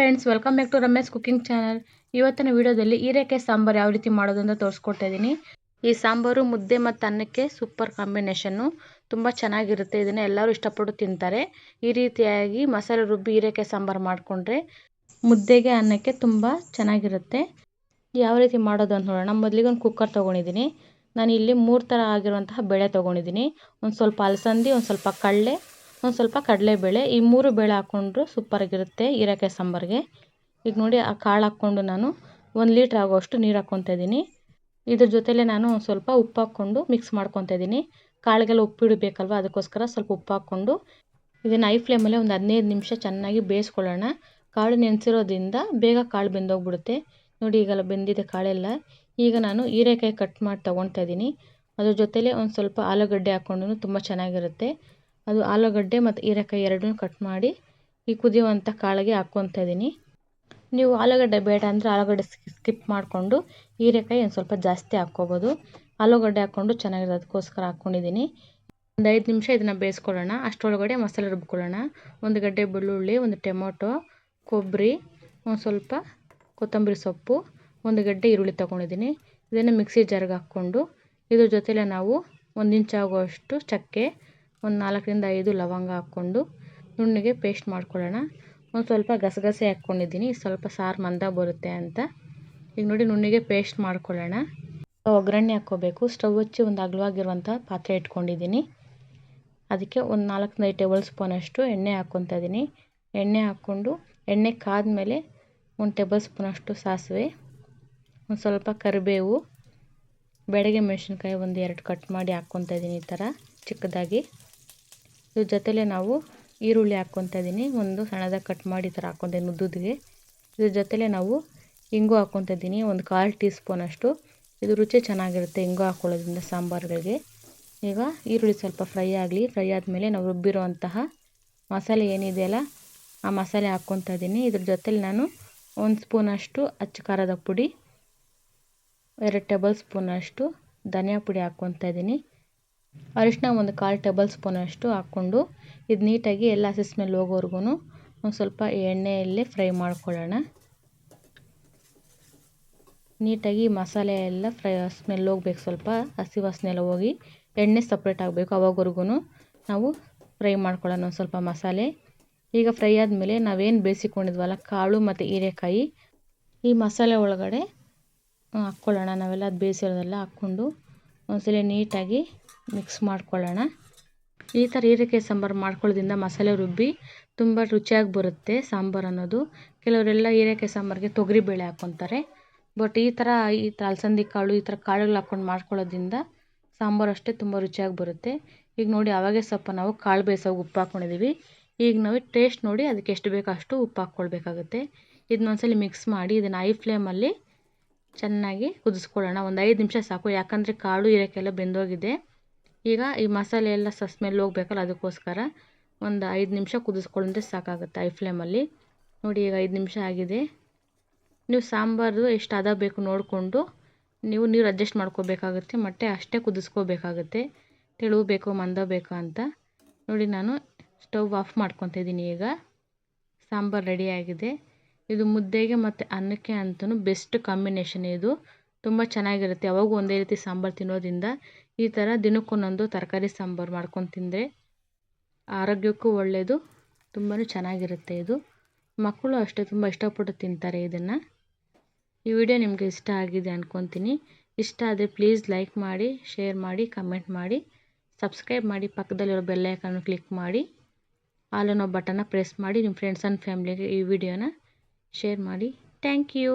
Friends welcome back to Ramesh cooking channel ಇವತ್ತಿನ ವಿಡಿಯೋದಲ್ಲಿ ಹೀರೆಕಾಯಿ ಸಾಂಬಾರು ಯಾವ ರೀತಿ ಮಾಡೋದು ಅಂತ ತೋರಿಸ್ಕೊಡ್ತಾ ಈ ಸಾಂಬಾರು ಮುದ್ದೆ ಮತ್ತು ಅನ್ನಕ್ಕೆ ಸೂಪರ್ ಕಾಂಬಿನೇಷನ್ನು ತುಂಬ ಚೆನ್ನಾಗಿರುತ್ತೆ. ಇದನ್ನು ಎಲ್ಲರೂ ಇಷ್ಟಪಟ್ಟು ತಿಂತಾರೆ. ಈ ರೀತಿಯಾಗಿ ಮಸಾಲೆ ರುಬ್ಬಿ ಹೀರೆಕಾಯಿ ಸಾಂಬಾರು ಮಾಡಿಕೊಂಡ್ರೆ ಮುದ್ದೆಗೆ ಅನ್ನಕ್ಕೆ ತುಂಬ ಚೆನ್ನಾಗಿರುತ್ತೆ. ಯಾವ ರೀತಿ ಮಾಡೋದು ಅಂತ ನೋಡೋಣ. ಮೊದಲಿಗೆ ಒಂದು ಕುಕ್ಕರ್ ತೊಗೊಂಡಿದ್ದೀನಿ. ನಾನು ಇಲ್ಲಿ ಮೂರು ಥರ ಆಗಿರುವಂತಹ ಬೆಳೆ ತೊಗೊಂಡಿದ್ದೀನಿ. ಒಂದು ಸ್ವಲ್ಪ ಅಲಸಂದಿ, ಒಂದು ಸ್ವಲ್ಪ ಕಡಲೆ ಒಂದು ಸ್ವಲ್ಪ ಕಡಲೆಬೇಳೆ ಈ ಮೂರು ಬೇಳೆ ಹಾಕ್ಕೊಂಡ್ರು ಸೂಪರಾಗಿರುತ್ತೆ ಹೀರೆಕಾಯಿ ಸಾಂಬಾರಿಗೆ. ಈಗ ನೋಡಿ ಆ ಕಾಳು ಹಾಕ್ಕೊಂಡು ನಾನು ಒಂದು ಲೀಟ್ರ್ ಆಗೋಷ್ಟು ನೀರು ಹಾಕ್ಕೊತಾ ಇದ್ದೀನಿ ಇದ್ರ ಜೊತೆಲೇ ನಾನು ಒಂದು ಸ್ವಲ್ಪ ಉಪ್ಪು ಹಾಕ್ಕೊಂಡು ಮಿಕ್ಸ್ ಮಾಡ್ಕೊತಾ ಇದ್ದೀನಿ ಕಾಳಿಗೆಲ್ಲ ಉಪ್ಪು ಇಡಬೇಕಲ್ವ, ಅದಕ್ಕೋಸ್ಕರ ಸ್ವಲ್ಪ ಉಪ್ಪು ಹಾಕ್ಕೊಂಡು ಇದನ್ನು ಐ ಫ್ಲೇಮಲ್ಲಿ ಒಂದು ಹದಿನೈದು ನಿಮಿಷ ಚೆನ್ನಾಗಿ ಬೇಯಿಸ್ಕೊಳ್ಳೋಣ. ಕಾಳು ನೆನೆಸಿರೋದ್ರಿಂದ ಬೇಗ ಕಾಳು ಬೆಂದೋಗ್ಬಿಡುತ್ತೆ. ನೋಡಿ ಈಗೆಲ್ಲ ಬೆಂದಿದೆ ಕಾಳೆಲ್ಲ. ಈಗ ನಾನು ಹೀರೆಕಾಯಿ ಕಟ್ ಮಾಡಿ ತೊಗೊತಾ ಇದ್ದೀನಿ ಅದ್ರ ಜೊತೆಲೇ ಒಂದು ಸ್ವಲ್ಪ ಆಲೂಗಡ್ಡೆ ಹಾಕ್ಕೊಂಡು ತುಂಬ ಚೆನ್ನಾಗಿರುತ್ತೆ. ಅದು ಆಲೂಗಡ್ಡೆ ಮತ್ತು ಹೀರೆಕಾಯಿ ಎರಡನ್ನೂ ಕಟ್ ಮಾಡಿ ಈ ಕುದಿಯುವಂಥ ಕಾಳಿಗೆ ಹಾಕ್ಕೊತಾ ಇದ್ದೀನಿ. ನೀವು ಆಲೂಗಡ್ಡೆ ಬೇಡ ಅಂದರೆ ಆಲೂಗಡ್ಡೆ ಸ್ಕಿಪ್ ಮಾಡಿಕೊಂಡು ಹೀರೆಕಾಯಿ ಒಂದು ಸ್ವಲ್ಪ ಜಾಸ್ತಿ ಹಾಕ್ಕೋಬೋದು. ಆಲೂಗಡ್ಡೆ ಹಾಕ್ಕೊಂಡು ಚೆನ್ನಾಗಿರೋದು ಅದಕ್ಕೋಸ್ಕರ ಹಾಕ್ಕೊಂಡಿದ್ದೀನಿ. ಒಂದು ಐದು ನಿಮಿಷ ಇದನ್ನು ಬೇಯಿಸ್ಕೊಳ್ಳೋಣ. ಅಷ್ಟರೊಳಗಡೆ ಮಸಾಲೆ ರುಬ್ಕೊಳ್ಳೋಣ. ಒಂದು ಗಡ್ಡೆ ಬೆಳ್ಳುಳ್ಳಿ, ಒಂದು ಟೊಮೊಟೊ, ಕೊಬ್ಬರಿ, ಒಂದು ಸ್ವಲ್ಪ ಕೊತ್ತಂಬರಿ ಸೊಪ್ಪು, ಒಂದು ಗಡ್ಡೆ ಈರುಳ್ಳಿ ತೊಗೊಂಡಿದ್ದೀನಿ. ಇದನ್ನು ಮಿಕ್ಸಿ ಜಾರ್ಗೆ ಹಾಕ್ಕೊಂಡು ಇದ್ರ ಜೊತೆಲೆ ನಾವು ಒಂದು ಇಂಚಾಗುವಷ್ಟು ಚಕ್ಕೆ ಒಂದು ನಾಲ್ಕರಿಂದ ಐದು ಲವಂಗ ಹಾಕ್ಕೊಂಡು ನುಣ್ಣಗೆ ಪೇಸ್ಟ್ ಮಾಡ್ಕೊಳ್ಳೋಣ. ಒಂದು ಸ್ವಲ್ಪ ಗಸಗಸೆ ಹಾಕ್ಕೊಂಡಿದ್ದೀನಿ. ಸ್ವಲ್ಪ ಸಾರು ಮಂದ ಬರುತ್ತೆ ಅಂತ. ಈಗ ನೋಡಿ ನುಣ್ಣಗೆ ಪೇಸ್ಟ್ ಮಾಡ್ಕೊಳ್ಳೋಣ. ಒಗ್ಗರಣೆ ಹಾಕ್ಕೋಬೇಕು. ಸ್ಟವ್ ಹಚ್ಚಿ ಒಂದು ಅಗಲವಾಗಿರುವಂಥ ಪಾತ್ರೆ ಇಟ್ಕೊಂಡಿದ್ದೀನಿ. ಅದಕ್ಕೆ ಒಂದು ನಾಲ್ಕರಿಂದ ಐದು ಟೇಬಲ್ ಸ್ಪೂನಷ್ಟು ಎಣ್ಣೆ ಹಾಕ್ಕೊತಾ ಇದ್ದೀನಿ ಎಣ್ಣೆ ಹಾಕ್ಕೊಂಡು ಎಣ್ಣೆ ಕಾದ್ಮೇಲೆ ಒಂದು ಟೇಬಲ್ ಸ್ಪೂನಷ್ಟು ಸಾಸಿವೆ, ಒಂದು ಸ್ವಲ್ಪ ಕರಿಬೇವು, ಬೆಳಗ್ಗೆ ಮೆಣಸಿನ್ಕಾಯಿ ಒಂದು ಎರಡು ಕಟ್ ಮಾಡಿ ಹಾಕ್ಕೊತಾ ಇದ್ದೀನಿ ಈ ಥರ ಚಿಕ್ಕದಾಗಿ. ಇದ್ರ ಜೊತೆಲೆ ನಾವು ಈರುಳ್ಳಿ ಹಾಕ್ಕೊತಾ ಇದ್ದೀನಿ ಒಂದು ಸಣ್ಣದಾಗಿ ಕಟ್ ಮಾಡಿ ಈ ಥರ ಹಾಕ್ಕೊತೀನಿ ಉದ್ದುದ್ದಿಗೆ ಇದ್ರ ಜೊತೆಲೆ ನಾವು ಇಂಗು ಹಾಕ್ಕೊತಾ ಇದ್ದೀನಿ ಒಂದು ಕಾಲು ಟೀ ಸ್ಪೂನಷ್ಟು ಇದು ರುಚಿ ಚೆನ್ನಾಗಿರುತ್ತೆ ಇಂಗು ಹಾಕ್ಕೊಳ್ಳೋದ್ರಿಂದ ಸಾಂಬಾರುಗಳಿಗೆ. ಈಗ ಈರುಳ್ಳಿ ಸ್ವಲ್ಪ ಫ್ರೈ ಆಗಲಿ, ಫ್ರೈ ಆದಮೇಲೆ ನಾವು ರುಬ್ಬಿರುವಂತಹ ಮಸಾಲೆ ಏನಿದೆಯಲ್ಲ ಆ ಮಸಾಲೆ ಹಾಕ್ಕೊತಾ ಇದ್ದೀನಿ ಇದ್ರ ಜೊತೆಲಿ ನಾನು ಒಂದು ಸ್ಪೂನಷ್ಟು ಅಚ್ಚ ಖಾರದ ಪುಡಿ, ಎರಡು ಟೇಬಲ್ ಸ್ಪೂನಷ್ಟು ಧನಿಯಾ ಪುಡಿ ಹಾಕ್ಕೊತಾ ಇದ್ದೀನಿ ಅರಿಶಿನ ಒಂದು ಕಾಲು ಟೇಬಲ್ ಸ್ಪೂನಷ್ಟು ಹಾಕ್ಕೊಂಡು ಇದು ನೀಟಾಗಿ ಎಲ್ಲ ಹಸಿ ಸ್ಮೆಲ್ ಹೋಗೋವರೆಗೂ ಒಂದು ಸ್ವಲ್ಪ ಎಣ್ಣೆಯಲ್ಲಿ ಫ್ರೈ ಮಾಡ್ಕೊಳ್ಳೋಣ. ನೀಟಾಗಿ ಮಸಾಲೆ ಎಲ್ಲ ಫ್ರೈ ಸ್ಮೆಲ್ ಹೋಗ್ಬೇಕು ಸ್ವಲ್ಪ, ಹಸಿ ವಾಸನೆ ಎಲ್ಲ ಹೋಗಿ ಎಣ್ಣೆ ಸಪ್ರೇಟ್ ಆಗಬೇಕು ಅವಾಗವರೆಗೂ ನಾವು ಫ್ರೈ ಮಾಡ್ಕೊಳ್ಳೋಣ ಒಂದು ಸ್ವಲ್ಪ ಮಸಾಲೆ. ಈಗ ಫ್ರೈ ಆದಮೇಲೆ ನಾವೇನು ಬೇಯಿಸಿಕೊಂಡಿದ್ವಲ್ಲ ಕಾಳು ಮತ್ತು ಹೀರೆಕಾಯಿ, ಈ ಮಸಾಲೆ ಒಳಗಡೆ ಹಾಕ್ಕೊಳ್ಳೋಣ. ನಾವೆಲ್ಲ ಅದು ಬೇಯಿಸಿರೋದೆಲ್ಲ ಹಾಕ್ಕೊಂಡು ಒಂದ್ಸಲ ನೀಟಾಗಿ ಮಿಕ್ಸ್ ಮಾಡ್ಕೊಳ್ಳೋಣ. ಈ ಥರ ಹೀರೆಕಾಯಿ ಸಾಂಬಾರು ಮಾಡ್ಕೊಳ್ಳೋದ್ರಿಂದ ಮಸಾಲೆ ರುಬ್ಬಿ ತುಂಬ ರುಚಿಯಾಗಿ ಬರುತ್ತೆ ಸಾಂಬಾರು ಅನ್ನೋದು. ಕೆಲವರೆಲ್ಲ ಹೀರೆಕಾಯಿ ಸಾಂಬಾರಿಗೆ ತೊಗರಿಬೇಳೆ ಹಾಕ್ಕೊತಾರೆ. ಬಟ್ ಈ ಥರ ಈ ಥರ ಅಲಸಂದಿ ಕಾಳು, ಈ ಥರ ಕಾಳುಗಳು ಹಾಕ್ಕೊಂಡು ಮಾಡ್ಕೊಳ್ಳೋದ್ರಿಂದ ಸಾಂಬಾರು ಅಷ್ಟೇ ತುಂಬ ರುಚಿಯಾಗಿ ಬರುತ್ತೆ. ಈಗ ನೋಡಿ, ಅವಾಗೆ ಸ್ವಲ್ಪ ನಾವು ಕಾಳು ಬೇಯಿಸೋ ಉಪ್ಪು ಹಾಕ್ಕೊಂಡಿದ್ದೀವಿ ಈಗ ನಾವು ಟೇಸ್ಟ್ ನೋಡಿ ಅದಕ್ಕೆ ಎಷ್ಟು ಬೇಕೋ ಅಷ್ಟು ಉಪ್ಪು ಹಾಕ್ಕೊಳ್ಬೇಕಾಗುತ್ತೆ. ಇದನ್ನೊಂದ್ಸಲಿ ಮಿಕ್ಸ್ ಮಾಡಿ ಇದನ್ನು ಐ ಫ್ಲೇಮಲ್ಲಿ ಚೆನ್ನಾಗಿ ಕುದಿಸ್ಕೊಳ್ಳೋಣ. ಒಂದು ಐದು ನಿಮಿಷ ಸಾಕು. ಯಾಕಂದರೆ ಕಾಳು, ಹೀರೆಕಾಯಿ ಬೆಂದೋಗಿದೆ. ಈಗ ಈ ಮಸಾಲೆ ಎಲ್ಲ ಸಸ್ ಮೇಲೆ ಹೋಗ್ಬೇಕಲ್ಲ ಅದಕ್ಕೋಸ್ಕರ ಒಂದು ಐದು ನಿಮಿಷ ಕುದಿಸ್ಕೊಂಡ್ರೆ ಸಾಕಾಗುತ್ತೆ ಐ ಫ್ಲೇಮಲ್ಲಿ. ನೋಡಿ ಈಗ ಐದು ನಿಮಿಷ ಆಗಿದೆ. ನೀವು ಸಾಂಬಾರು ಎಷ್ಟು ಅದ ಬೇಕು ನೋಡಿಕೊಂಡು ನೀವು ನೀರು ಅಡ್ಜಸ್ಟ್ ಮಾಡ್ಕೋಬೇಕಾಗುತ್ತೆ ಮತ್ತು ಅಷ್ಟೇ ಕುದಿಸ್ಕೋಬೇಕಾಗುತ್ತೆ. ತೆಳು ಬೇಕೋ ಮಂದ ಬೇಕೋ ಅಂತ. ನೋಡಿ ನಾನು ಸ್ಟವ್ ಆಫ್ ಮಾಡ್ಕೊತಿದ್ದೀನಿ ಈಗ. ಸಾಂಬಾರು ರೆಡಿಯಾಗಿದೆ ಇದು ಮುದ್ದೆಗೆ ಮತ್ತು ಅನ್ನಕ್ಕೆ ಅಂತೂ ಬೆಸ್ಟ್ ಕಾಂಬಿನೇಷನ್ ಇದು. ತುಂಬ ಚೆನ್ನಾಗಿರುತ್ತೆ. ಯಾವಾಗೂ ಒಂದೇ ರೀತಿ ಸಾಂಬಾರು ತಿನ್ನೋದ್ರಿಂದ ಈ ಥರ ದಿನಕ್ಕೊಂದೊಂದು ತರಕಾರಿ ಸಾಂಬಾರು ಮಾಡ್ಕೊಂಡು ತಿಂದರೆ ಆರೋಗ್ಯಕ್ಕೂ ಒಳ್ಳೆಯದು ತುಂಬಾ ಚೆನ್ನಾಗಿರುತ್ತೆ ಇದು. ಮಕ್ಕಳು ಅಷ್ಟೇ ತುಂಬ ಇಷ್ಟಪಟ್ಟು ತಿಂತಾರೆ ಇದನ್ನು. ಈ ವಿಡಿಯೋ ನಿಮಗೆ ಇಷ್ಟ ಆಗಿದೆ ಅಂದ್ಕೊತೀನಿ ಇಷ್ಟ ಆದರೆ ಪ್ಲೀಸ್ ಲೈಕ್ ಮಾಡಿ ಶೇರ್ ಮಾಡಿ ಕಮೆಂಟ್ ಮಾಡಿ. ಸಬ್ಸ್ಕ್ರೈಬ್ ಮಾಡಿ, ಪಕ್ಕದಲ್ಲಿರೋ ಬೆಲ್ಲೈಕನ್ನು ಕ್ಲಿಕ್ ಮಾಡಿ. ಆಲ್ ಅನ್ನೋ ಬಟನ್ನ ಪ್ರೆಸ್ ಮಾಡಿ ನಿಮ್ಮ ಫ್ರೆಂಡ್ಸ್ ಆ್ಯಂಡ್ ಫ್ಯಾಮ್ಲಿಗೆ ಈ ವಿಡಿಯೋನ ಶೇರ್ ಮಾಡಿ. Thank you